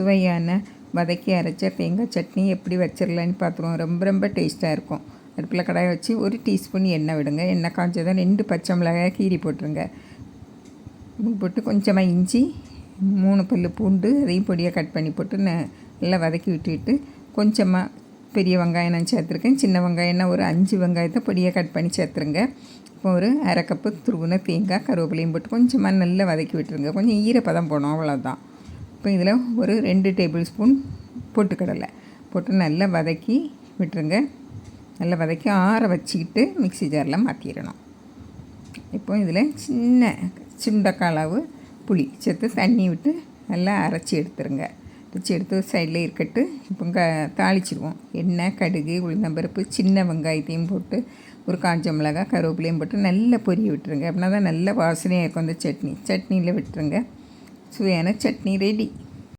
சுவையான வதக்கி அரைச்ச தேங்காய் சட்னி எப்படி வச்சிடலான்னு பார்த்துருவோம். ரொம்ப ரொம்ப டேஸ்ட்டாக இருக்கும். அடுப்பில் கடாயை வச்சு ஒரு டீஸ்பூன் எண்ணெய் விடுங்க. எண்ணெய் காய்ச்சதான் ரெண்டு பச்சை மிளகாய் கீரி போட்டுருங்க. போட்டு கொஞ்சமாக இஞ்சி மூணு பல் பூண்டு அதையும் பொடியாக கட் பண்ணி போட்டு ந- நல்லா வதக்கி விட்டுட்டு கொஞ்சமாக பெரிய வெங்காயம் நான் சேர்த்துருக்கேன். சின்ன வெங்காயம்னா ஒரு அஞ்சு வெங்காயத்தை பொடியாக கட் பண்ணி சேர்த்துருங்க. இப்போ ஒரு அரை கப்பு துருவுன தேங்காய் கருவேப்பிலையும் போட்டு கொஞ்சமாக நல்லா வதக்கி விட்டுருங்க. கொஞ்சம் ஈரப்பதம் போனோம் அவ்வளோதான் இப்போ இதில் ஒரு ரெண்டு டேபிள் ஸ்பூன் பொட்டுக்கடலை போட்டு நல்லா வதக்கி விட்டுருங்க. நல்லா வதக்கி ஆற வச்சுக்கிட்டு மிக்ஸி ஜாரில் மாற்றிடணும் இப்போ இதில் சின்ன சுண்டக்காய் அளவு புளி சேர்த்து தண்ணி விட்டு நல்லா அரைச்சி எடுத்துருங்க. அரைச்சி எடுத்து சைடில் இருக்கட்டு. இப்போ க தாளிச்சிடுவோம் எண்ணெய் கடுகு உளுந்தம்பருப்பு சின்ன வெங்காயத்தையும் போட்டு ஒரு காஞ்ச மிளகாய் கருவேப்பிலையும் போட்டு நல்லா பொரிய விட்டுருங்க. அப்படின்னா தான் நல்ல வாசனையாக இருக்கும் அந்த சட்னி. சட்னியில் விட்டுருங்க. சுவையான சட்னி ரெடி